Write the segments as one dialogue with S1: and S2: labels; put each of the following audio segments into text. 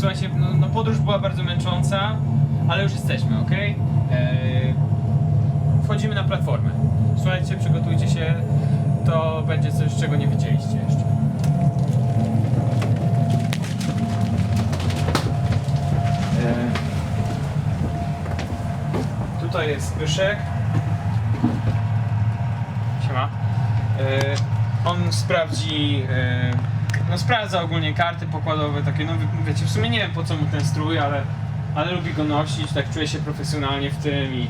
S1: słuchajcie, no, no podróż była bardzo męcząca, ale już jesteśmy, ok? Wchodzimy na platformę. Słuchajcie, przygotujcie się, to będzie coś, czego nie widzieliście jeszcze. E, Tutaj jest Zbyszek. Siema. E, On sprawdzi, e, no sprawdza ogólnie karty pokładowe, takie, no wie- wiecie, w sumie nie wiem po co mu ten strój, ale, ale lubi go nosić, tak czuje się profesjonalnie w tym i,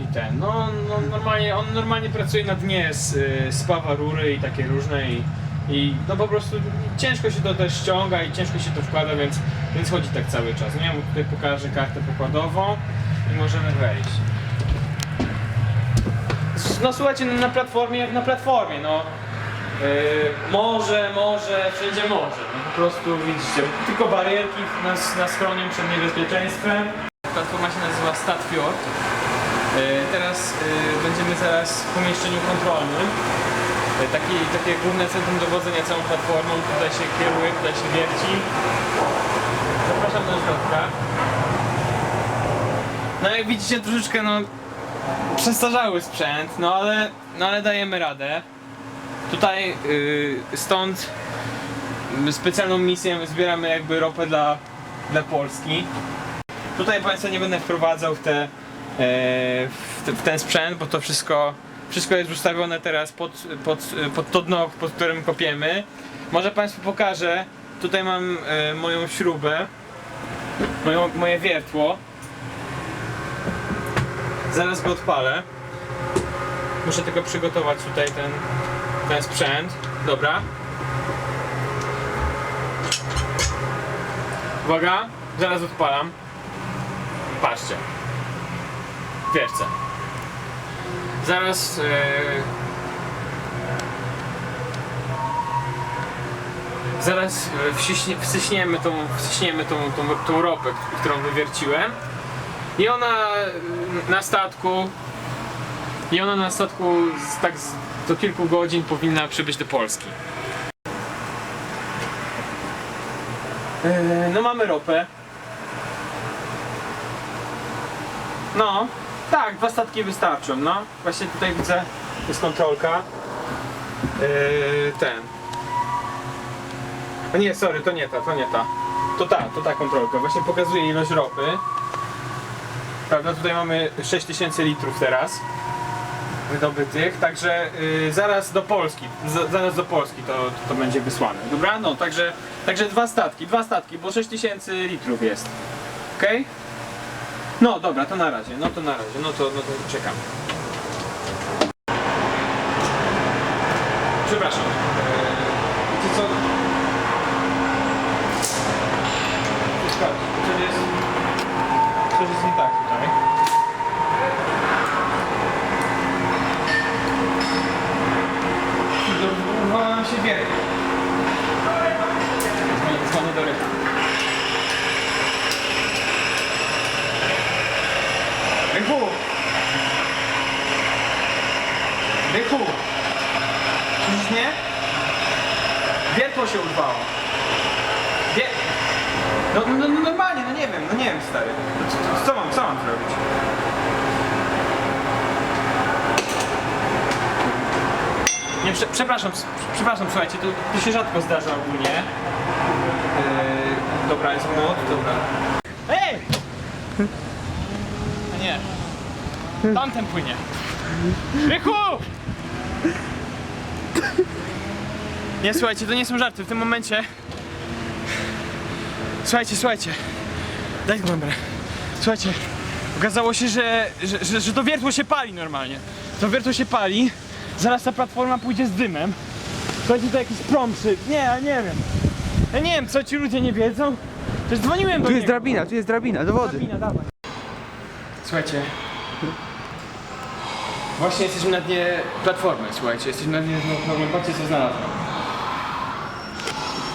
S1: i ten, no, no normalnie, on normalnie pracuje na dnie, z, spawa rury i takie różne i, i no po prostu ciężko się to też ściąga i ciężko się to wkłada, więc, więc chodzi tak cały czas. No ja mu tutaj pokażę kartę pokładową i możemy wejść. No słuchajcie, na platformie jak na platformie, no. Yy, może, może, wszędzie może. No po prostu widzicie, tylko barierki nas, nas chronią przed niebezpieczeństwem. Platforma się nazywa Statfjord. Yy, teraz yy, będziemy zaraz w pomieszczeniu kontrolnym. Taki, takie główne centrum dowodzenia całą platformą. Tutaj się kieruje, tutaj się wierci. Zapraszam do środka. No jak widzicie troszeczkę no przestarzały sprzęt, no ale, no ale dajemy radę. Tutaj yy, stąd specjalną misję zbieramy jakby ropę dla, dla Polski. Tutaj Państwa nie będę wprowadzał e, w, te, w ten sprzęt, bo to wszystko, wszystko jest ustawione teraz pod, pod, pod to dno, pod którym kopiemy. Może Państwu pokażę, tutaj mam e, moją śrubę, moją, moje wiertło. Zaraz go odpalę. Muszę tylko przygotować tutaj ten, ten sprzęt. Dobra. Uwaga, zaraz odpalam. Patrzcie. Wiercę. Zaraz. Yy... Zaraz yy, wciśnie, wciśniemy, tą, wciśniemy tą, tą, tą ropę, którą wywierciłem. I ona y, na statku. I ona na statku tak do kilku godzin powinna przybyć do Polski. Yy, no mamy ropę. No, tak, dwa statki wystarczą, no. Właśnie tutaj widzę, jest kontrolka. Yy, ten. A nie, sorry, to nie ta, to nie ta. To ta, to ta kontrolka. Właśnie pokazuje ilość ropy. Prawda, tutaj mamy 6000 litrów teraz wydobytych, także yy, zaraz do Polski, z, zaraz do Polski to, to będzie wysłane, dobra? No, także, także dwa statki, dwa statki, bo 6000 litrów jest, okej? No dobra, to na razie, no to na razie, no to, no to czekam. Przepraszam, wiecie co? Coś jest, coś jest nie tak tutaj. Urwała nam się wiertło. Dzwonię, dzwonię do Rycha. Rychu! Rychu! Słyszysz mnie? Wiertło się urwało. Wie... No, no, no normalnie, no nie wiem, no nie wiem stary. Co, co, co mam, co mam zrobić? Nie, prze, przepraszam, przepraszam, słuchajcie, to, to się rzadko zdarza ogólnie. Yy, dobra, jest mod, dobra. Ej! No nie. Tamten płynie. Rychu! Nie, słuchajcie, to nie są żarty. W tym momencie... Słuchajcie, słuchajcie. Daj kamerę. Słuchajcie, okazało się, że, że, że, że to wiertło się pali normalnie. To wiertło się pali. Zaraz ta platforma pójdzie z dymem. Słuchajcie, to jakiś prąmszyk. Nie, ja nie wiem. Ja nie wiem, co ci ludzie nie wiedzą. Przecież dzwoniłem do
S2: Tu jest
S1: niego.
S2: drabina, tu jest drabina, do wody.
S1: Drabina, dawaj. Słuchajcie. Właśnie jesteśmy na dnie platformy, słuchajcie. Jesteśmy na dnie platformy. Patrzcie, co znalazłem.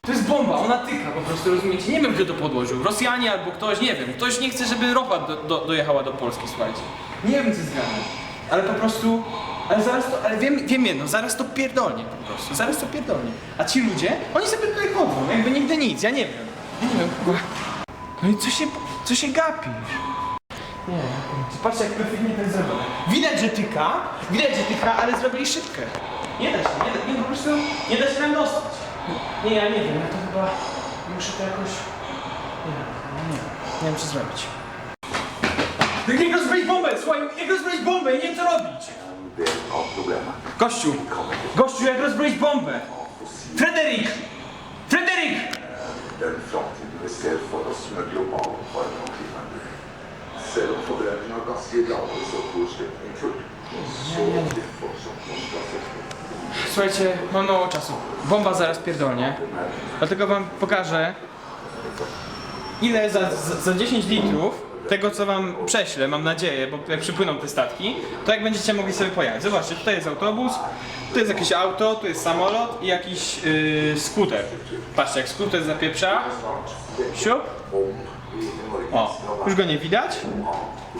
S1: To jest bomba, ona tyka po prostu, rozumiecie? Nie wiem, kto to podłożył. Rosjanie albo ktoś, nie wiem. Ktoś nie chce, żeby ropa do, do, dojechała do Polski, słuchajcie. Nie wiem, co jest grane. Ale po prostu... Ale zaraz to, ale wiem, wiem jedno, zaraz to pierdolnie po prostu, zaraz to pierdolnie. A ci ludzie, oni sobie tutaj chodzą, jakby nigdy nic, ja nie wiem. Ja nie wiem, kurwa. No i co się, co się gapisz? Nie, patrzcie jak perfidnie to jest zrobione. Widać, że tyka, widać, że tyka, ale zrobili szybkę. Nie da się, nie, da, nie po prostu nie da się nam dostać. Nie, ja nie wiem, ja to chyba muszę to jakoś... Nie, nie, nie wiem co zrobić. Jak rozbroić bombę, słuchaj, jak rozbroić bombę, ja nie wiem co robić. Gościu, gościu, jak rozbroić bombę. Frederik! Frederik!
S2: Den framtiden vi ser for oss med global oppvarming av klimaet. Selv om forbrenning av gass gir lavere CO2-utslipp enn kull,
S1: Słuchajcie, mam mało czasu. Bomba zaraz pierdolnie. Dlatego wam pokażę, ile za, za, za 10 litrów tego, co wam prześlę, mam nadzieję, bo jak przypłyną te statki, to jak będziecie mogli sobie pojechać. Zobaczcie, tutaj jest autobus, tu jest jakieś auto, tu jest samolot i jakiś yy, skuter. Patrzcie, jak skuter zapieprza. Siup. O, już go nie widać,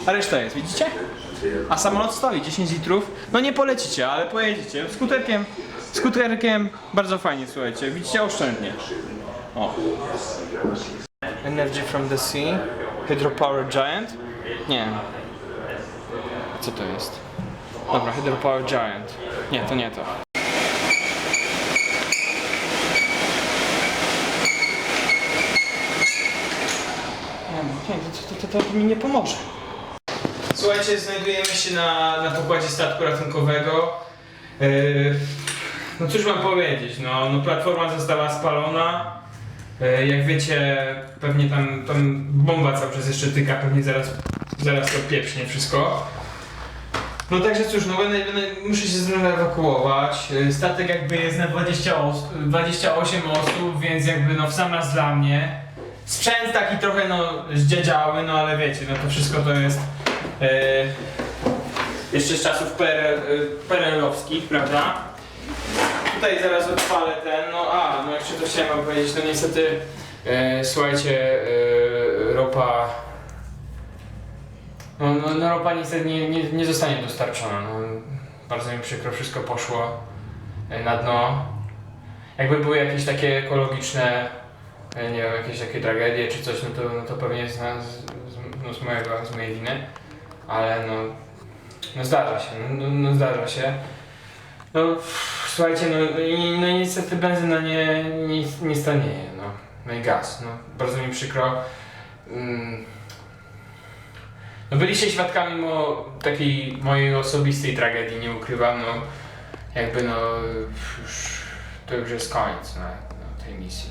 S1: a reszta jest, widzicie? A samolot stoi 10 litrów. No nie polecicie, ale pojedziecie. Skuterkiem, skuterkiem bardzo fajnie, słuchajcie. Widzicie, oszczędnie. O. Energy from the sea. Hydropower Giant. Nie. Co to jest? Dobra, Hydropower Giant. Nie, to nie to. Nie, nie to, to, to, to mi nie pomoże. Słuchajcie, znajdujemy się na, na pokładzie statku ratunkowego. Yy, no cóż mam powiedzieć, no, no platforma została spalona. Yy, jak wiecie, pewnie tam, tam bomba cały czas jeszcze tyka, pewnie zaraz, zaraz to pieprznie wszystko. No także cóż, no będę, będę, muszę się znowu ewakuować. Yy, Statek jakby jest na 20 os 28 osób, więc jakby no w sam raz dla mnie. Sprzęt taki trochę no zdziedziały, no ale wiecie, no to wszystko to jest e, jeszcze z czasów PRL, e, PRL-owskich, prawda? Tutaj zaraz odpalę ten, no a, no jeszcze to chciałem wam powiedzieć, no niestety słuchajcie, e, ropa no, no, no ropa niestety nie, nie, nie zostanie dostarczona, no, bardzo mi przykro, wszystko poszło e, na dno. Jakby były jakieś takie ekologiczne e, nie wiem, jakieś takie tragedie czy coś, no to, no to pewnie z, z, no z, mojego, z mojej winy, ale no, no zdarza się, no, no zdarza się. No słuchajcie, no, no, i- no niestety benzyna nie, nie, nie stanieje, no, no i gaz, no bardzo mi przykro. Mm. No byliście świadkami mo, takiej mojej osobistej tragedii, nie ukrywam, no jakby no już, to już jest koniec no, no, tej misji.